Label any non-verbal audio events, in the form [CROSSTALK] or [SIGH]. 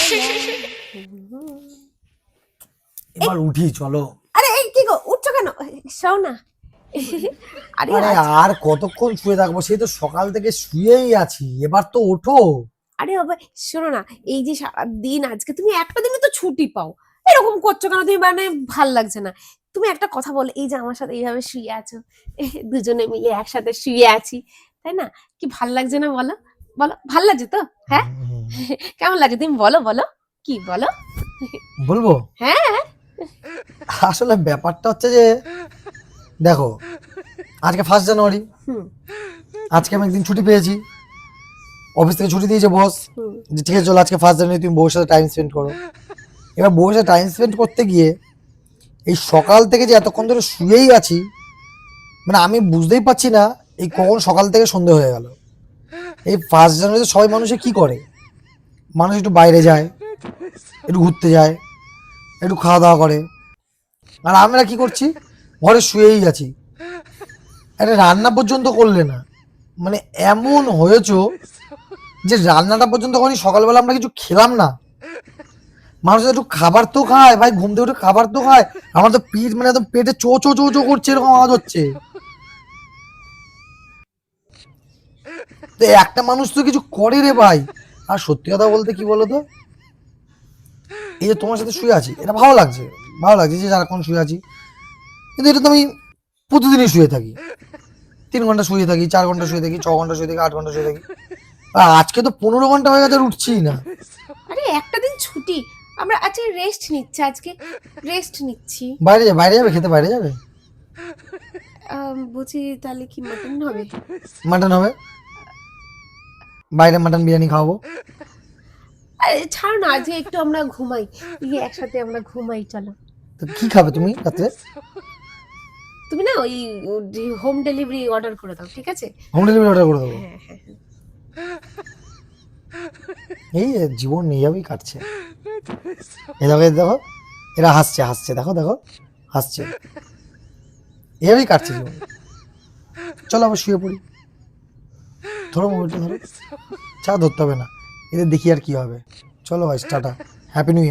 [LAUGHS] এবার উঠি চলো। আরে এই কি গো উঠছো কেন? শোও না। আরে আরে আর কতক্ষণ শুয়ে থাকব? সেই তো সকাল থেকে শুয়েই আছি। এবার তো ওঠো। আরে বাবা শোনো না এই যে সারাদিন আজকে তুমি একটা দিনে তো ছুটি পাও। এরকম করছ কেন? তুমি মানে ভালো লাগছে না। তুমি একটা কথা বলো এই যে আমার সাথে এইভাবে শুয়ে আছো দুজনে মিলে একসাথে শুয়ে আছি তাই না? কি ভালো লাগছে না বলো? বলো ভালো লাগছে তো? হ্যাঁ? [LAUGHS] কেমন লাগে তুমি বলো বলো। কি বলো? বলব? হ্যাঁ। আসলে ব্যাপারটা হচ্ছে যে দেখো আজকে ফার্স্ট জানুয়ারি আজকে আমি একদিন ছুটি পেয়েছি। অফিস থেকে ছুটি দিয়েছে বস যে ঠিক আছে চলো আজকে ফার্স্ট জানুয়ারি তুমি বউর সাথে টাইম স্পেন্ড করো। এবার বউর সাথে টাইম স্পেন্ড করতে গিয়ে এই সকাল থেকে যে এতক্ষণ ধরে শুয়েই আছি মানে আমি বুঝতেই পারছি না এই কখন সকাল থেকে সন্ধে হয়ে গেল। এই ফার্স্ট জানুয়ারিতে সবাই মানুষে কি করে? মানুষ একটু বাইরে যায়, একটু ঘুরতে যায়, একটু খাওয়া দাওয়া করে। আর আমরা কি করছি? ঘরে শুয়েই আছি। একটা রান্না পর্যন্ত করলে না। মানে এমন হয়েছো যে রান্নাটা পর্যন্ত করি সকালবেলা আমরা কিছু খেলাম না। মানুষ একটু খাবার তো খায়, ভাই ঘুম থেকে উঠে খাবার তো খায়। আমার তো পিঠ মানে একদম পেটে চো চো চো চো করছে এরকম আওয়াজ হচ্ছে। তো একটা মানুষ তো কিছু করে রে ভাই। আর সত্যি কথা বলতে কি বলতো? এই যে তোমার সাথে শুয়ে আছি এটা ভালো লাগছে ভালো লাগছে যে সারাক্ষণ শুয়ে আছি। কিন্তু এটা তো আমি প্রতিদিনই শুয়ে থাকি। তিন ঘণ্টা শুয়ে থাকি চার ঘণ্টা শুয়ে থাকি ছ ঘণ্টা শুয়ে থাকি আট ঘণ্টা শুয়ে থাকি। আর আজকে তো পনেরো ঘণ্টা হয়ে গেছে আর উঠছিই না। আরে একটা দিন ছুটি। আমরা আজকে রেস্ট নিচ্ছি আজকে রেস্ট নিচ্ছি। বাইরে যাবে বাইরে যাবে খেতে বাইরে যাবে? বলছি তাহলে কি মাটন হবে? মাটন হবে? বাইরে মাটন বিরিয়ানি খাওয়াবো? আরে ছাড়ো না আজকে একটু আমরা ঘুমাই। একসাথে আমরা ঘুমাই চলো। তো কি খাবে তুমি রাত্রে? তুমি না ওই হোম ডেলিভারি অর্ডার করে দাও ঠিক আছে? হোম ডেলিভারি অর্ডার করে দেবো? হ্যাঁ হ্যাঁ হ্যাঁ। এই জীবন এইভাবেই কাটছে। এ দেখো দেখো এরা হাসছে হাসছে দেখো দেখো হাসছে। এভাবেই কাটছে জীবন। চলো আবার শুয়ে পড়ি। ধরো মোবাইলটা ধরো। চা ধরতে হবে না। এদের দেখি আর কি হবে। চলো ভাই টাটা হ্যাপি নিউ ইয়ার